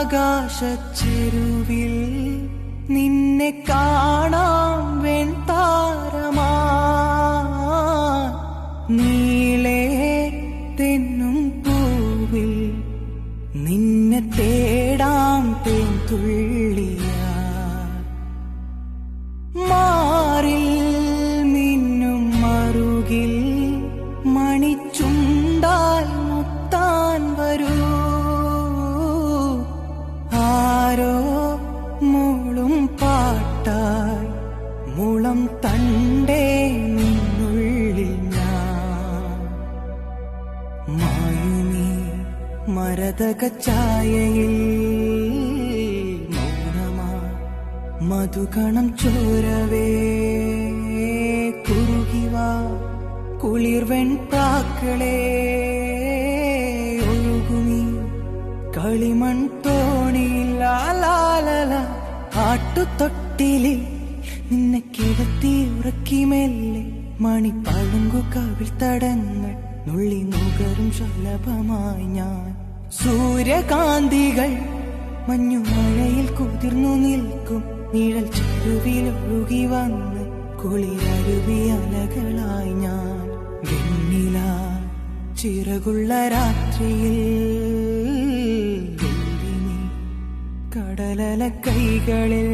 ആകാശച്ചെരുവിൽ നിന്നെ കാണാം വെൺതാരമാ. നീളേ തെന്നും പൂവിൽ നിന്നെ തേടാം തേൻ തുള്ളിയാ. മാറിൽ നിന്നും മറുകിൽ മണിച്ചുണ്ടാൽ മായുമീ മരതകച്ചായയിൽ മൗനമാ മധുകണം ചോരവേ. കുറുകിവാ കുളിർവെൺ പ്രാക്കളെ. ഒഴുകുമീ കളിമൺ തോണിയില്ല ലാലല ആട്ടുതൊട്ടിലിൽ നിന്നെ കിടത്തി ഉറക്കി മെല്ലെ മണി പളുങ്കു കവിൾ തടങ്ങൾ നുള്ളി നുകരും ശലഭമായി ഞാൻ. സൂര്യകാന്തികൾ മഞ്ഞുമഴയിൽ കുതിർന്നു നിൽക്കും. നിഴൽ ചെരുവിൽ ഒഴുകി വന്ന് കുളിരരുവി അലകളായി ഞാൻ. വെണ്ണില ചിറകുള്ള രാത്രിയിൽ കടലല കൈകളിൽ